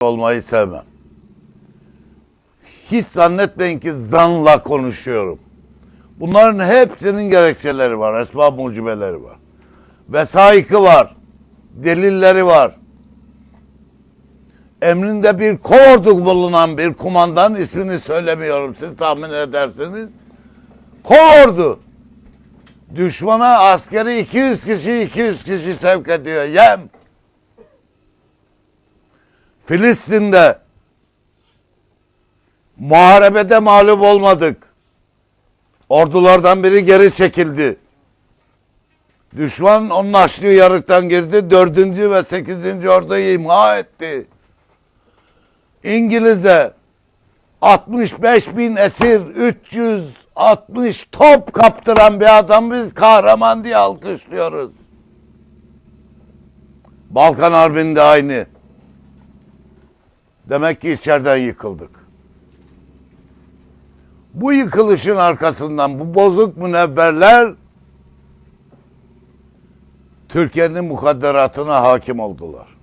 olmayı sevmem. Hiç zannetmeyin ki zanla konuşuyorum. Bunların hepsinin gerekçeleri var, esbab mucibeleri var. Vesaikı var, delilleri var. Emrinde bir kolordu bulunan bir kumandan ismini söylemiyorum siz tahmin edersiniz. Kolordu. Düşmana askeri 200 kişi 200 kişi sevk ediyor. Yem. Filistin'de muharebede mağlup olmadık. Ordulardan biri geri çekildi. Düşman onun açtığı yarıktan girdi. Dördüncü ve sekizinci orduyu imha etti. İngiliz'e 65 bin esir, 360 top kaptıran bir adam biz kahraman diye alkışlıyoruz. Balkan Harbi'nde aynı. Demek ki içeriden yıkıldık. Bu yıkılışın arkasından bu bozuk münevverler Türkiye'nin mukadderatına hakim oldular.